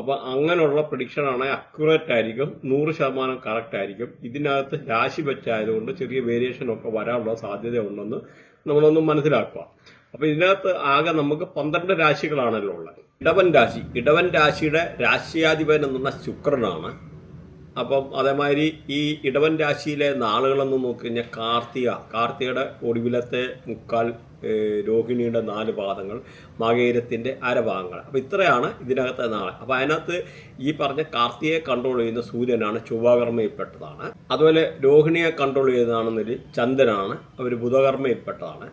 അപ്പൊ അങ്ങനെയുള്ള പ്രഡിക്ഷൻ ആണെങ്കിൽ അക്യുറേറ്റ് ആയിരിക്കും നൂറ് ശതമാനം കറക്റ്റ് ആയിരിക്കും. ഇതിനകത്ത് രാശി വെച്ചായതുകൊണ്ട് ചെറിയ വേരിയേഷൻ ഒക്കെ വരാനുള്ള സാധ്യത ഉണ്ടെന്ന് നമ്മളൊന്ന് മനസ്സിലാക്കുക. അപ്പൊ ഇതിനകത്ത് ആകെ നമുക്ക് പന്ത്രണ്ട് രാശികളാണല്ലോ ഉള്ളത്. ഇടവൻ രാശി. ഇടവൻ രാശിയുടെ രാശിയാധിപൻ എന്ന് പറഞ്ഞ ശുക്രനാണ്. അപ്പം അതേമാതിരി ഈ ഇടവൻ രാശിയിലെ നാളുകളെന്ന് നോക്കി കഴിഞ്ഞാൽ കാർത്തിക. കാർത്തികയുടെ ഒടുവിലത്തെ മുക്കാൽ രോഹിണിയുടെ നാല് പാദങ്ങൾ മകേരത്തിന്റെ അരഭാഗങ്ങൾ. അപ്പോൾ ഇത്രയാണ് ഇതിനകത്തെ നാളെ. അപ്പോൾ അതിനകത്ത് ഈ പറഞ്ഞ കാർത്തിയെ കൺട്രോൾ ചെയ്യുന്ന സൂര്യനാണ് ചൊവ്വാകർമ്മയിൽപ്പെട്ടതാണ്. അതുപോലെ രോഹിണിയെ കൺട്രോൾ ചെയ്യുന്നതാണെന്നൊരു ചന്ദ്രനാണ് അവർ ബുധകർമ്മയിൽപ്പെട്ടതാണ്.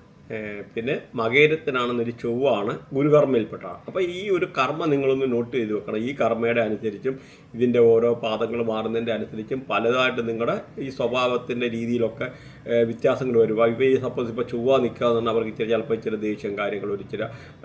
പിന്നെ മകേരത്തിനാണെന്നൊരു ചൊവ്വാണ് ഗുരുകർമ്മയിൽപ്പെട്ടതാണ് അപ്പോൾ ഈ ഒരു കർമ്മ നിങ്ങളൊന്ന് നോട്ട് ചെയ്ത് വെക്കണം. ഈ കർമ്മയുടെ അനുസരിച്ചും ഇതിന്റെ ഓരോ പാദങ്ങൾ മാറുന്നതിന്റെ അനുസരിച്ചും പലതായിട്ട് നിങ്ങളുടെ ഈ സ്വഭാവത്തിന്റെ രീതിയിലൊക്കെ വ്യത്യാസങ്ങൾ വരും ഇപ്പോൾ ഈ സപ്പോസ് ഇപ്പോൾ ചൊവ്വ നിൽക്കുക എന്ന് അവർക്ക് ഇച്ചിരി ചിലപ്പോൾ ഇച്ചിരി ദേഷ്യം കാര്യങ്ങൾ ഒരു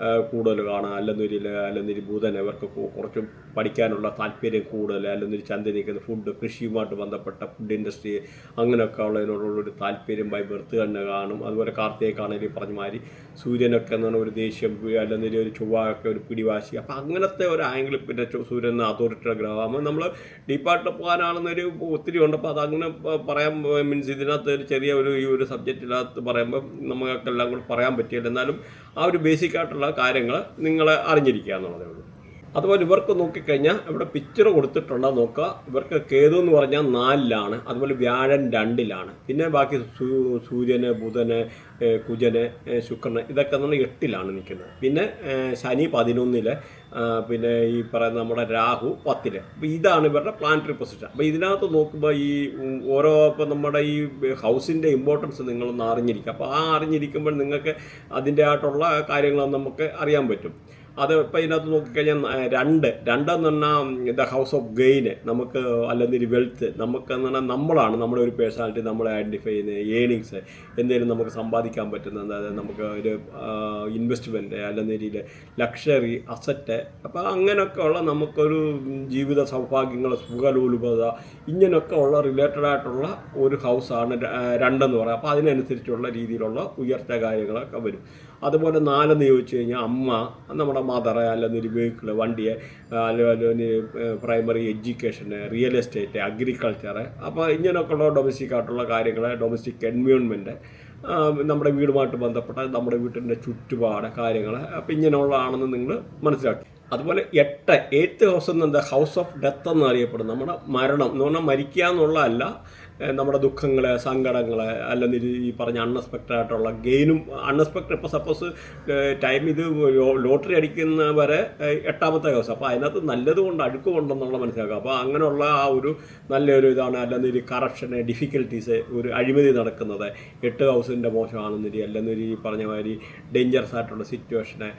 ഏഹ് കൂടുതൽ കാണാം അല്ലെന്നൊരു അല്ലെന്നൊരു ബുധൻ അവർക്ക് കുറച്ച് പഠിക്കാനുള്ള താല്പര്യം കൂടുതൽ അല്ലെന്നൊരു ചന്ത നിൽക്കുന്ന ഫുഡ് കൃഷിയുമായിട്ട് ബന്ധപ്പെട്ട ഫുഡ് ഇൻഡസ്ട്രി അങ്ങനെയൊക്കെ ഉള്ളതിനോടുള്ളൊരു താല്പര്യം ബൈ ബർത്ത് തന്നെ കാണും. അതുപോലെ കാർത്തികക്കാണെങ്കിൽ പറഞ്ഞ മാതിരി സൂര്യനൊക്കെ എന്ന് പറഞ്ഞാൽ ഒരു ദേഷ്യം അല്ലെങ്കിൽ ഒരു ചൊവ്വയൊക്കെ ഒരു പിടിവാശി. അപ്പം അങ്ങനത്തെ ഒരു ആംഗിൾ പിന്നെ സൂര്യൻ അതോറിറ്റിയുടെ ഗ്രഹമാകുമ്പോൾ നമ്മൾ ഡീപ്പായിട്ട് പോകാനാണെന്നൊരു ഒത്തിരി ഉണ്ട് അപ്പോൾ അതങ്ങനെ പറയാൻ മീൻസ് ഇതിനകത്ത് ഒരു ചെറിയ ഒരു ഈ ഒരു സബ്ജക്റ്റിനകത്ത് പറയുമ്പോൾ നമുക്കെല്ലാം കൂടെ പറയാൻ പറ്റിയില്ല എന്നാലും ആ ഒരു ബേസിക് ആയിട്ടുള്ള കാര്യങ്ങൾ നിങ്ങളെ അറിഞ്ഞിരിക്കുക എന്നുള്ളതേ ഉള്ളൂ. അതുപോലെ ഇവർക്ക് നോക്കിക്കഴിഞ്ഞാൽ ഇവിടെ പിക്ചർ കൊടുത്തിട്ടുണ്ടോ നോക്കുക ഇവർക്ക് കേതു എന്ന് പറഞ്ഞാൽ നാലിലാണ് അതുപോലെ വ്യാഴൻ രണ്ടിലാണ്. പിന്നെ ബാക്കി സൂര്യന് ബുധന് കുജന് ശുക്രന് ഇതൊക്കെ നമ്മൾ എട്ടിലാണ് നിൽക്കുന്നത്. പിന്നെ ശനി പതിനൊന്നിൽ പിന്നെ ഈ പറയുന്ന നമ്മുടെ രാഹു പത്തിൽ. അപ്പോൾ ഇതാണ് ഇവരുടെ പ്ലാനറ്ററി പൊസിഷൻ അപ്പോൾ ഇതിനകത്ത് നോക്കുമ്പോൾ ഈ ഓരോ ഇപ്പം നമ്മുടെ ഈ ഹൗസിന്റെ ഇമ്പോർട്ടൻസ് നിങ്ങളൊന്ന് അറിഞ്ഞിരിക്കുക. അപ്പോൾ ആ അറിഞ്ഞിരിക്കുമ്പോൾ നിങ്ങൾക്ക് അതിന്റെ ആയിട്ടുള്ള കാര്യങ്ങൾ നമുക്ക് അറിയാൻ പറ്റും. അത് ഇപ്പം ഇതിനകത്ത് നോക്കിക്കഴിഞ്ഞാൽ രണ്ട്. രണ്ടെന്ന് പറഞ്ഞാൽ ദ ഹൗസ് ഓഫ് ഗെയിന് നമുക്ക് അല്ലെങ്കിൽ വെൽത്ത് നമുക്ക് എന്ന് പറഞ്ഞാൽ നമ്മളാണ് നമ്മുടെ ഒരു പേഴ്സണാലിറ്റി നമ്മളെ ഐഡന്റിഫൈ ചെയ്യുന്ന ഏണിങ്സ് എന്തെങ്കിലും നമുക്ക് സമ്പാദിക്കാൻ പറ്റുന്ന അതായത് നമുക്ക് ഒരു ഇൻവെസ്റ്റ്മെന്റ് അല്ലെങ്കിൽ ലക്ഷറി അസറ്റ് അപ്പോൾ അങ്ങനെയൊക്കെ ഉള്ള നമുക്കൊരു ജീവിത സൗഭാഗ്യങ്ങൾ സുഖലോലുപത ഇങ്ങനെയൊക്കെ ഉള്ള റിലേറ്റഡ് ആയിട്ടുള്ള ഒരു ഹൗസാണ് രണ്ടെന്ന് പറയാം. അപ്പോൾ അതിനനുസരിച്ചുള്ള രീതിയിലുള്ള ഉയർച്ച കാര്യങ്ങളൊക്കെ വരും. അതുപോലെ നാലെന്ന് ചോദിച്ചു കഴിഞ്ഞാൽ അമ്മ നമ്മുടെ മദർ അല്ലെങ്കിൽ വെഹിക്കിൾ വണ്ടിയെ അല്ലെങ്കിൽ പ്രൈമറി എഡ്യൂക്കേഷന് റിയൽ എസ്റ്റേറ്റ് അഗ്രികൾച്ചർ അപ്പോൾ ഇങ്ങനെയൊക്കെയുള്ള ഡൊമസ്റ്റിക് ആയിട്ടുള്ള കാര്യങ്ങൾ ഡൊമസ്റ്റിക് എൻവയോൺമെന്റ് നമ്മുടെ വീടുമായിട്ട് ബന്ധപ്പെട്ട നമ്മുടെ വീട്ടിന്റെ ചുറ്റുപാട് കാര്യങ്ങൾ അപ്പോൾ ഇങ്ങനെയുള്ളതാണെന്ന് നിങ്ങൾ മനസ്സിലാക്കി. അതുപോലെ എട്ട് എയ്ത്ത് ഹൗസ് എന്നത് ഹൗസ് ഓഫ് ഡെത്ത് എന്നറിയപ്പെടും നമ്മുടെ മരണം എന്ന് പറഞ്ഞാൽ മരിക്കുക എന്നുള്ളതല്ല നമ്മുടെ ദുഃഖങ്ങൾ സങ്കടങ്ങൾ അല്ലെങ്കിൽ ഈ പറഞ്ഞ അൺഎക്സ്പെക്റ്റഡ് ആയിട്ടുള്ള ഗെയിനും അൺഎക്സ്പെക്റ്റഡ് ഇപ്പോൾ സപ്പോസ് ടൈം ഇത് ലോട്ടറി അടിക്കുന്ന വരെ എട്ടാമത്തെ ദിവസം. അപ്പോൾ അതിനകത്ത് നല്ലതുകൊണ്ട് കൊണ്ട് അഴുക്ക് കൊണ്ടെന്നുള്ള മനസ്സിലാക്കുക. അപ്പോൾ അങ്ങനെയുള്ള ആ ഒരു നല്ലൊരു ഇതാണ് അല്ലെങ്കിൽ കറപ്ഷന് ഡിഫിക്കൽട്ടീസ് ഒരു അഴിമതി നടക്കുന്നത്. എട്ട് ഹൗസിന്റെ മോശമാണെന്നൊരു അല്ലെന്നൊരു ഈ പറഞ്ഞ മാതിരി ഡേഞ്ചറസ് ആയിട്ടുള്ള സിറ്റുവേഷന്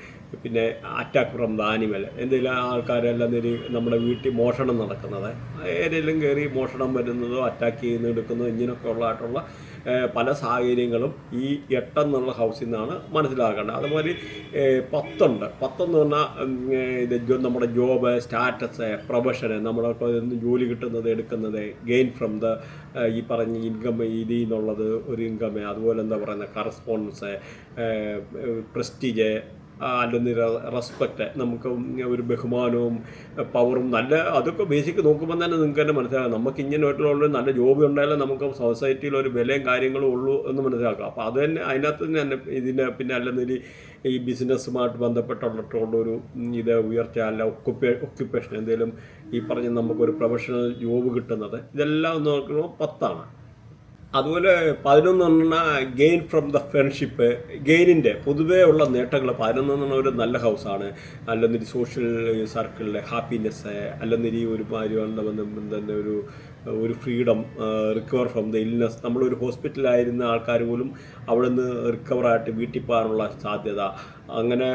പിന്നെ അറ്റാക്ക് ഫ്രം ദ ആനിമൽ എന്തെങ്കിലും ആൾക്കാരെല്ലാം നമ്മുടെ വീട്ടിൽ മോഷണം നടക്കുന്നത്. ഏതെങ്കിലും കയറി മോഷണം വരുന്നതോ അറ്റാക്ക് ചെയ്യുന്ന എടുക്കുന്നതോ ഇങ്ങനെയൊക്കെ ഉള്ളതായിട്ടുള്ള പല സാഹചര്യങ്ങളും ഈ എട്ടെന്നുള്ള ഹൗസിൽ നിന്നാണ് മനസ്സിലാക്കേണ്ടത്. അതുപോലെ പത്തുണ്ട്. പത്തെന്ന് പറഞ്ഞാൽ ഇത് നമ്മുടെ ജോബ് സ്റ്റാറ്റസ് പ്രൊഫഷന് നമ്മളൊക്കെ ജോലി കിട്ടുന്നത് എടുക്കുന്നത് ഗെയിൻ ഫ്രം ദ ഈ പറഞ്ഞ ഇൻകം ഇതിൽ നിന്നുള്ളത് ഒരു ഇൻകം അതുപോലെ എന്താ പറയുന്നത് കറസ്പോണ്ടൻസ് പ്രസ്റ്റീജ് അല്ലെങ്കിൽ റെസ്പെക്റ്റ് നമുക്ക് ഒരു ബഹുമാനവും പവറും നല്ല അതൊക്കെ ബേസിക് നോക്കുമ്പോൾ തന്നെ നിങ്ങൾക്ക് തന്നെ മനസ്സിലാക്കാം നമുക്ക് ഇങ്ങനെയായിട്ടുള്ള നല്ല ജോബ് ഉണ്ടായാലും നമുക്ക് സൊസൈറ്റിയിൽ ഒരു വിലയും കാര്യങ്ങളും ഉള്ളൂ എന്ന് മനസ്സിലാക്കാം. അപ്പോൾ അത് തന്നെ അതിനകത്ത് തന്നെ ഇതിന് പിന്നെ അല്ലെങ്കിൽ ഈ ബിസിനസ്സുമായിട്ട് ബന്ധപ്പെട്ടുള്ള ഒരു ഇത് ഉയർച്ച അല്ല ഒക്കുപ്പേ ഒക്യുപ്പേഷൻ എന്തെങ്കിലും ഈ പറഞ്ഞ നമുക്കൊരു പ്രൊഫഷണൽ ജോബ് കിട്ടുന്നത് ഇതെല്ലാം ഒന്ന് നോക്കുമ്പോൾ പത്താണ്. അതുപോലെ പതിനൊന്നെണ്ണ ഗെയിൻ ഫ്രം ദ ഫ്രണ്ട്ഷിപ്പ് ഗെയിനിന്റെ പൊതുവേ ഉള്ള നേട്ടങ്ങൾ പതിനൊന്നെണ്ണ ഒരു നല്ല ഹൗസാണ് അല്ലെന്നൊരു സോഷ്യൽ സർക്കിളിലെ ഹാപ്പിനെസ് അല്ലെന്നൊരു ഒരു തന്നെ ഒരു ഒരു freedom recover from the illness നമ്മളൊരു ഹോസ്പിറ്റലായിരുന്ന ആൾക്കാർ പോലും അവിടെ നിന്ന് റിക്കവറായിട്ട് വീട്ടിൽ പോകാനുള്ള സാധ്യത. അങ്ങനെ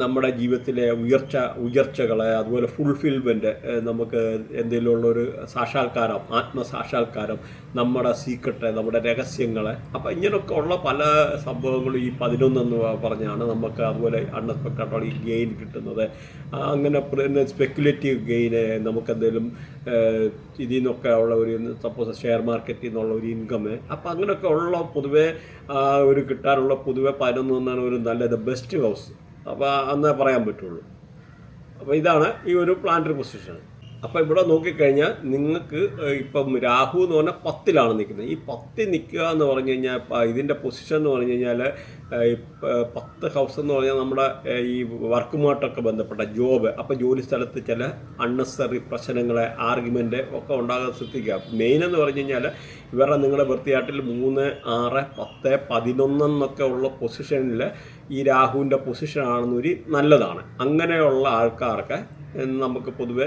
നമ്മുടെ ജീവിതത്തിലെ ഉയർച്ച ഉയർച്ചകളെ അതുപോലെ ഫുൾഫിൽമെന്റ് നമുക്ക് എന്തെങ്കിലും ഒരു സാക്ഷാത്കാരം ആത്മസാക്ഷാത്കാരം നമ്മുടെ സീക്രട്ട് നമ്മുടെ രഹസ്യങ്ങളെ അപ്പോൾ ഇങ്ങനെയൊക്കെ ഉള്ള പല സംഭവങ്ങളും ഈ പതിനൊന്നെന്ന് പറഞ്ഞാണ് നമുക്ക് അതുപോലെ അൺഎക്സ്പെക്റ്റഡ് ഈ ഗെയിൻ കിട്ടുന്നത്. അങ്ങനെ പിന്നെ സ്പെക്കുലേറ്റീവ് ഗെയിന് നമുക്ക് എന്തെങ്കിലും ഇതിൽ നിന്നൊക്കെ ഉള്ള ഒരു സപ്പോസ് ഷെയർ മാർക്കറ്റിൽ നിന്നുള്ള ഒരു ഇൻകം അപ്പോൾ അങ്ങനെയൊക്കെ ഉള്ള പൊതുവേ ഒരു കിട്ടാനുള്ള പൊതുവേ പതിനൊന്ന് എന്നാണ് ഒരു നല്ല ദ ബെസ്റ്റ് ഹൗസ് അപ്പോൾ അന്നേ പറയാൻ പറ്റുള്ളൂ. അപ്പോൾ ഇതാണ് ഈ ഒരു പ്ലാനറ്ററി പൊസിഷൻ അപ്പോൾ ഇവിടെ നോക്കിക്കഴിഞ്ഞാൽ നിങ്ങൾക്ക് ഇപ്പം രാഹു എന്ന് പറഞ്ഞാൽ പത്തിലാണ് നിൽക്കുന്നത്. ഈ പത്തിൽ നിൽക്കുക എന്ന് പറഞ്ഞു കഴിഞ്ഞാൽ ഇതിന്റെ പൊസിഷൻ എന്ന് പറഞ്ഞു കഴിഞ്ഞാൽ പത്ത് ഹൗസ് എന്ന് പറഞ്ഞാൽ നമ്മുടെ ഈ വർക്കുമായിട്ടൊക്കെ ബന്ധപ്പെട്ട ജോബ്. അപ്പോൾ ജോലി സ്ഥലത്ത് ചില അൺനെസറി പ്രശ്നങ്ങൾ ആർഗ്യുമെന്റ് ഒക്കെ ഉണ്ടാകാൻ ശ്രദ്ധിക്കുക. മെയിൻ എന്ന് പറഞ്ഞു കഴിഞ്ഞാൽ ഇവരുടെ നിങ്ങളുടെ വൃത്തിയാട്ടിൽ മൂന്ന് ആറ് പത്ത് പതിനൊന്നെന്നൊക്കെ ഉള്ള പൊസിഷനിൽ ഈ രാഹുവിന്റെ പൊസിഷനാണെന്നൊരു നല്ലതാണ്. അങ്ങനെയുള്ള ആൾക്കാർക്ക് നമുക്ക് പൊതുവെ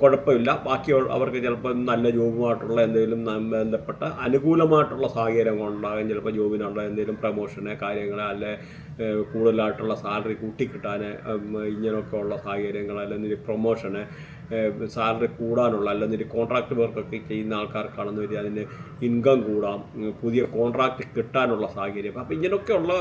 കുഴപ്പമില്ല. ബാക്കി അവർക്ക് ചിലപ്പോൾ നല്ല ജോബുമായിട്ടുള്ള എന്തെങ്കിലും ബന്ധപ്പെട്ട അനുകൂലമായിട്ടുള്ള സാഹചര്യങ്ങൾ ഉണ്ടാകും ചിലപ്പോൾ ജോബിനുള്ള എന്തെങ്കിലും പ്രമോഷന് കാര്യങ്ങൾ അല്ലെ കൂടുതലായിട്ടുള്ള സാലറി കൂട്ടിക്കിട്ടാൻ ഇങ്ങനെയൊക്കെ ഉള്ള സാഹചര്യങ്ങൾ അല്ലെങ്കിൽ പ്രൊമോഷന് സാലറി കൂടാനുള്ള അല്ലെങ്കിൽ കോൺട്രാക്ട് വർക്കൊക്കെ ചെയ്യുന്ന ആൾക്കാർക്കാണെന്ന് വരിക അതിന് ഇൻകം കൂടാം പുതിയ കോൺട്രാക്ട് കിട്ടാനുള്ള സാഹചര്യം. അപ്പം ഇങ്ങനെയൊക്കെയുള്ള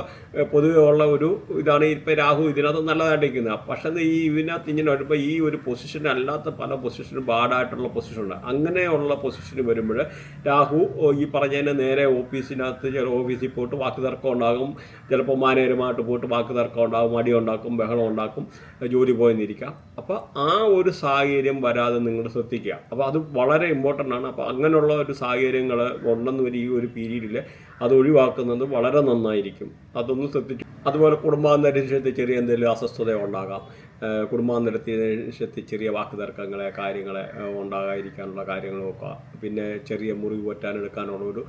പൊതുവെ ഉള്ള ഒരു ഇതാണ് ഇപ്പോൾ രാഹു ഇതിനകത്ത് നല്ലതായിട്ട് നിൽക്കുന്നത് പക്ഷേ ഈ ഇതിനകത്ത് ഇങ്ങനെ വരുമ്പോൾ ഈ ഒരു പൊസിഷൻ അല്ലാത്ത പല പൊസിഷനും ബാഡായിട്ടുള്ള പൊസിഷനുണ്ട് അങ്ങനെയുള്ള പൊസിഷൻ വരുമ്പോൾ രാഹു ഈ പറഞ്ഞതിന് നേരെ ഓഫീസിനകത്ത് ചില ഓഫീസിൽ പോയിട്ട് വാക്ക് തർക്കം ഉണ്ടാകും. ചിലപ്പോൾ മാനേജരുമായിട്ട് പോയിട്ട് വാക്ക് തർക്കം ഉണ്ടാകും അടി ഉണ്ടാക്കും ബഹളം ഉണ്ടാക്കും ജോലി പോയെന്നിരിക്കാം. അപ്പോൾ ആ ഒരു സാഹചര്യം വരാതെ നിങ്ങൾ ശ്രദ്ധിക്കുക. അപ്പോൾ അത് വളരെ ഇമ്പോർട്ടന്റ് ആണ്. അപ്പോൾ അങ്ങനെയുള്ള ഒരു സാഹചര്യങ്ങൾ ഉണ്ടെന്ന് വരെ ഈ ഒരു പീരീഡിൽ അത് ഒഴിവാക്കുന്നത് വളരെ നന്നായിരിക്കും. അതൊന്ന് ശ്രദ്ധിച്ചു അതുപോലെ കുടുംബാന്തരീക്ഷത്തിൽ ചെറിയ എന്തെങ്കിലും അസ്വസ്ഥത ഉണ്ടാകാം. ഏഹ് കുടുംബാന്തരീക്ഷത്തിൽ ചെറിയ വാക്ക് തർക്കങ്ങളെ കാര്യങ്ങളെ ഉണ്ടാകാതിരിക്കാനുള്ള കാര്യങ്ങൾ നോക്കുക പിന്നെ ചെറിയ മുറിവ് പറ്റാനെടുക്കാനുള്ള ഒരു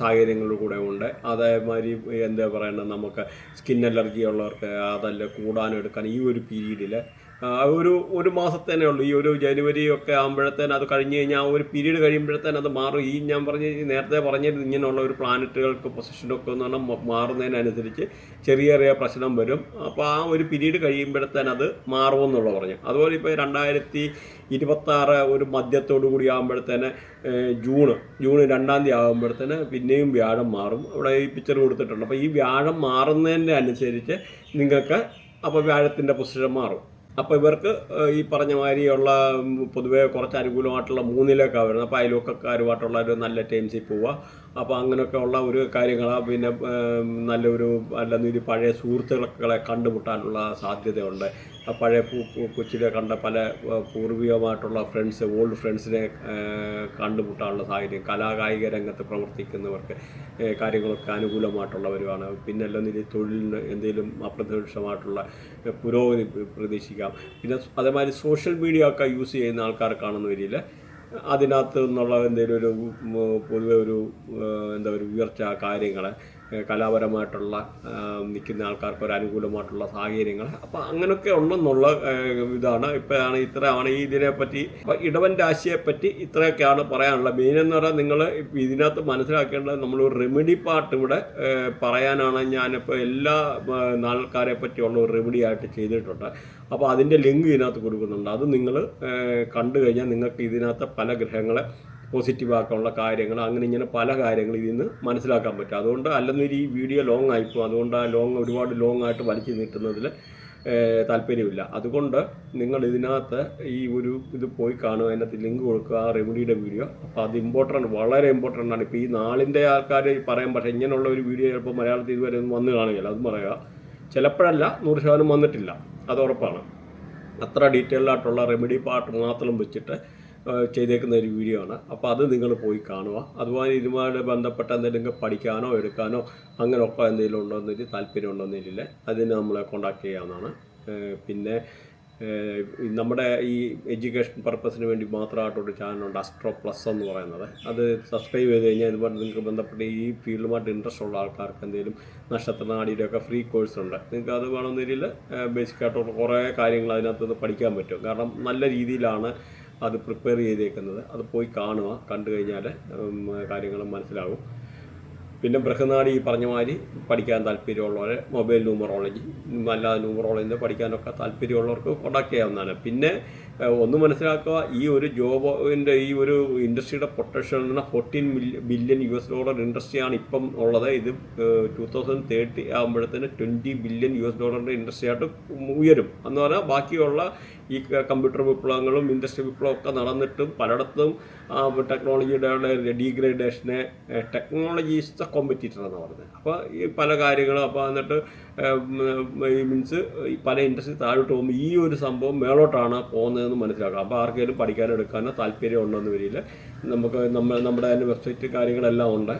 സാഹചര്യങ്ങൾ കൂടെ ഉണ്ട്. അതേമാതിരി എന്താ പറയുന്നത് നമുക്ക് സ്കിൻ അലർജി ഉള്ളവർക്ക് അതല്ല കൂടാനെടുക്കാൻ ഈ ഒരു പീരീഡിൽ ഒരു ഒരു മാസത്തേനേ ഉള്ളൂ. ഈ ഒരു ജനുവരി ഒക്കെ ആകുമ്പോഴത്തേന് അത് കഴിഞ്ഞ് കഴിഞ്ഞാൽ ഒരു പീരീഡ് കഴിയുമ്പോഴത്തേന് അത് മാറും. ഈ ഞാൻ പറഞ്ഞ നേരത്തെ പറഞ്ഞത് ഇങ്ങനെയുള്ള ഒരു പ്ലാനറ്റുകൾക്ക് പൊസിഷനൊക്കെ എന്ന് പറഞ്ഞാൽ മാറുന്നതിനനുസരിച്ച് ചെറിയ ചെറിയ പ്രശ്നം വരും. അപ്പോൾ ആ ഒരു പീരീഡ് കഴിയുമ്പോഴത്തേന് അത് മാറുമെന്നുള്ള പറഞ്ഞു. അതുപോലെ ഇപ്പോൾ രണ്ടായിരത്തി ഇരുപത്താറ് ഒരു മധ്യത്തോടു കൂടി ആകുമ്പോഴത്തേന് ജൂണ് ജൂൺ രണ്ടാം തീയതി ആകുമ്പോഴത്തേന് പിന്നെയും വ്യാഴം മാറും. അവിടെ ഈ പിക്ചർ കൊടുത്തിട്ടുണ്ട്. അപ്പോൾ ഈ വ്യാഴം മാറുന്നതിന്റെ അനുസരിച്ച് നിങ്ങൾക്ക് അപ്പോൾ വ്യാഴത്തിന്റെ പൊസിഷൻ മാറും. അപ്പോൾ ഇവർക്ക് ഈ പറഞ്ഞ മാതിരിയുള്ള പൊതുവെ കുറച്ച് അനുകൂലമായിട്ടുള്ള മൂന്നിലേക്കാണ് വരുന്നത്. അപ്പോൾ അയൽവക്കക്കാരുമായിട്ടുള്ള ഒരു നല്ല ടൈംസിൽ പോവുക. അപ്പോൾ അങ്ങനെയൊക്കെ ഉള്ള ഒരു കാര്യങ്ങൾ പിന്നെ നല്ലൊരു അല്ലെന്നൊരു പഴയ സുഹൃത്തുക്കളെ കണ്ടുമുട്ടാനുള്ള സാധ്യതയുണ്ട്. പഴയ കൊച്ചിയിലെ കണ്ട പല പൂർവികമായിട്ടുള്ള ഫ്രണ്ട്സ് ഓൾഡ് ഫ്രണ്ട്സിനെ കണ്ടുമുട്ടാനുള്ള സാഹചര്യം. കലാകായിക രംഗത്ത് പ്രവർത്തിക്കുന്നവർക്ക് കാര്യങ്ങളൊക്കെ അനുകൂലമായിട്ടുള്ളവരുമാണ്. പിന്നെ അല്ലെന്നിൽ തൊഴിലിന് എന്തെങ്കിലും അപ്രത്യക്ഷമായിട്ടുള്ള ഏഹ്, പുരോഗതി പ്രതീക്ഷിക്കാം. പിന്നെ അതേമാതിരി സോഷ്യൽ മീഡിയ ഒക്കെ യൂസ് ചെയ്യുന്ന ആൾക്കാർക്കാണെന്ന് വരില്ല അതിനകത്ത് നിന്നുള്ള എന്തെങ്കിലും ഒരു പൊതുവെ ഒരു എന്താ ഒരു ഉയർച്ച കാര്യങ്ങൾ കലാപരമായിട്ടുള്ള നിൽക്കുന്ന ആൾക്കാർക്ക് ഒരു അനുകൂലമായിട്ടുള്ള സാഹചര്യങ്ങൾ. അപ്പോൾ അങ്ങനെയൊക്കെ ഉണ്ടെന്നുള്ള ഏഹ്, ഇതാണ്. ഇപ്പോഴാണ് ഇത്രയാണ് ഈ ഇതിനെപ്പറ്റി ഇടവൻ രാശിയെപ്പറ്റി ഇത്രയൊക്കെയാണ് പറയാനുള്ളത്. മെയിൻ എന്ന് പറഞ്ഞാൽ നിങ്ങൾ ഇതിനകത്ത് മനസ്സിലാക്കേണ്ടത് നമ്മളൊരു റെമഡി പാർട്ട് ഇവിടെ പറയാനാണ് ഞാനിപ്പോൾ എല്ലാ നാൾക്കാരെ പറ്റിയുള്ള ഒരു റെമഡി ആയിട്ട് ചെയ്തിട്ടുണ്ട്. അപ്പോൾ അതിന്റെ ലിങ്ക് ഇതിനകത്ത് കൊടുക്കുന്നുണ്ട്. അത് നിങ്ങൾ കണ്ടു കഴിഞ്ഞാൽ നിങ്ങൾക്ക് ഇതിനകത്ത് പല ഗ്രഹങ്ങളെ പോസിറ്റീവ് ആക്കാനുള്ള കാര്യങ്ങൾ അങ്ങനെ ഇങ്ങനെ പല കാര്യങ്ങൾ ഇതിൽ നിന്ന് മനസ്സിലാക്കാൻ പറ്റും. അതുകൊണ്ട് അല്ലെന്നൊരു ഈ വീഡിയോ ലോങ് ആയിപ്പോൾ അതുകൊണ്ട് ആ ലോങ് ഒരുപാട് ലോങ് ആയിട്ട് വലിച്ചു നീട്ടുന്നതിൽ താല്പര്യമില്ല. അതുകൊണ്ട് നിങ്ങൾ ഇതിനകത്ത് ഈ ഒരു ഇത് പോയി കാണുക. അതിനകത്ത് ലിങ്ക് കൊടുക്കുക ആ റെമഡിയുടെ വീഡിയോ അപ്പോൾ അത് ഇമ്പോർട്ടന്റ് വളരെ ഇമ്പോർട്ടന്റ് ആണ്. ഇപ്പോൾ ഈ നാളിന്റെ ആൾക്കാർ പറയാൻ പക്ഷേ ഇങ്ങനെയുള്ള ഒരു വീഡിയോ ചിലപ്പോൾ മലയാളത്തിൽ ഇതുവരെ ഒന്നും വന്ന് കാണുകയില്ല. അതും പറയുക ചിലപ്പോഴല്ല നൂറ് ശതമാനം വന്നിട്ടില്ല. അത് ഉറപ്പാണ്. അത്ര ഡീറ്റെയിൽഡായിട്ടുള്ള റെമഡി പാർട്ട് മാത്രം വെച്ചിട്ട് ചെയ്തേക്കുന്ന ഒരു വീഡിയോ ആണ്. അപ്പോൾ അത് നിങ്ങൾ പോയി കാണുക. അതുപോലെ ഇതുമായിട്ട് ബന്ധപ്പെട്ട എന്തെങ്കിലും പഠിക്കാനോ എടുക്കാനോ അങ്ങനെയൊക്കെ എന്തെങ്കിലും ഉണ്ടോ എന്നൊരു താല്പര്യം ഉണ്ടോ എന്നില്ല അതിന് നമ്മളെ കോണ്ടാക്ട് ചെയ്യാവുന്നതാണ്. പിന്നെ നമ്മുടെ ഈ എഡ്യൂക്കേഷൻ പർപ്പസിന് വേണ്ടി മാത്രമായിട്ടൊരു ചാനലുണ്ട് അസ്ട്രോ പ്ലസ് എന്ന് പറയുന്നത്. അത് സബ്സ്ക്രൈബ് ചെയ്ത് കഴിഞ്ഞാൽ ഇതുപോലെ നിങ്ങൾക്ക് ബന്ധപ്പെട്ട് ഈ ഫീൽഡുമായിട്ട് ഇൻട്രസ്റ്റ് ഉള്ള ആൾക്കാർക്ക് എന്തെങ്കിലും നക്ഷത്രനാടിയുടെ ഒക്കെ ഫ്രീ കോഴ്സ് ഉണ്ട്. നിങ്ങൾക്ക് അത് വേണമെന്നില്ല ബേസിക് ആയിട്ടുള്ള കുറേ കാര്യങ്ങൾ അതിനകത്ത് പഠിക്കാൻ പറ്റും. കാരണം നല്ല രീതിയിലാണ് അത് പ്രിപ്പയർ ചെയ്തേക്കുന്നത്. അത് പോയി കാണുക. കണ്ടു കഴിഞ്ഞാൽ കാര്യങ്ങൾ മനസ്സിലാകും പിന്നെ ബൃഹനാടി ഈ പറഞ്ഞ മാതിരി പഠിക്കാൻ താല്പര്യമുള്ളവരെ മൊബൈൽ ന്യൂമറോളജി നല്ല ന്യൂമറോളജിന്റെ പഠിക്കാനൊക്കെ താല്പര്യമുള്ളവർക്ക് കോണ്ടാക്ട് ചെയ്യാവുന്നതാണ്. പിന്നെ ഒന്ന് മനസ്സിലാക്കുക ഈ ഒരു ജോബിന്റെ ഈ ഒരു ഇൻഡസ്ട്രിയുടെ പൊട്ടൻഷ്യൽ എന്ന് പറഞ്ഞാൽ fourteen billion U S dollar ഇൻഡസ്ട്രിയാണ് ഇപ്പം ഉള്ളത്. ഇത് ടു തൗസൻഡ് തേർട്ടി ആകുമ്പോഴത്തേന് ട്വന്റി ബില്യൺ യു എസ് ഡോളറിന്റെ ഇൻഡസ്ട്രി ആയിട്ട് ഉയരും. എന്ന് പറഞ്ഞാൽ ബാക്കിയുള്ള ഈ കമ്പ്യൂട്ടർ വിപ്ലവങ്ങളും ഇൻഡസ്ട്രി വിപ്ലവം ഒക്കെ നടന്നിട്ടും പലയിടത്തും ടെക്നോളജിയുടെ ഡീഗ്രേഡേഷനെ ടെക്നോളജി ഈസ് ദ കോമ്പറ്റീറ്റർ എന്ന് പറഞ്ഞത്. അപ്പോൾ ഈ പല കാര്യങ്ങളും അപ്പോൾ എന്നിട്ട് മീൻസ് പല ഇൻഡസ്ട്രി താഴോട്ട് പോകുമ്പോൾ ഈ ഒരു സംഭവം മേളോട്ടാണ് പോകുന്നതെന്ന് മനസ്സിലാക്കുക അപ്പോൾ ആർക്കെങ്കിലും പഠിക്കാനോ എടുക്കാനോ താല്പര്യം ഉണ്ടോയെന്ന് വരില്ല നമുക്ക് നമ്മൾ നമ്മുടെ തന്നെ വെബ്സൈറ്റ് കാര്യങ്ങളെല്ലാം ഉണ്ട്.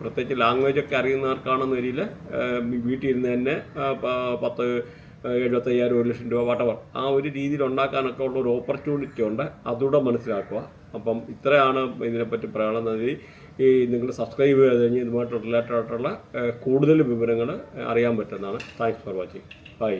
പ്രത്യേകിച്ച് ലാംഗ്വേജ് ഒക്കെ അറിയുന്നവർക്കാണെന്ന് വരില്ല വീട്ടിൽ ഇരുന്ന് തന്നെ പത്ത് എഴുപത്തയ്യായിരം ഒരു ലക്ഷം രൂപ വാട്ടവർ ആ ഒരു രീതിയിൽ ഉണ്ടാക്കാനൊക്കെ ഉള്ള ഒരു ഓപ്പർച്യൂണിറ്റി ഉണ്ട്. അതുകൂടെ മനസ്സിലാക്കുക. അപ്പം ഇത്രയാണ് ഇതിനെപ്പറ്റി പറയാനുള്ളത്. ഈ നിങ്ങൾ സബ്സ്ക്രൈബ് ചെയ്ത് കഴിഞ്ഞ് ഇതുമായിട്ട് റിലേറ്റഡ് ആയിട്ടുള്ള കൂടുതൽ വിവരങ്ങൾ അറിയാൻ പറ്റുന്നതാണ്. Thanks for watching bye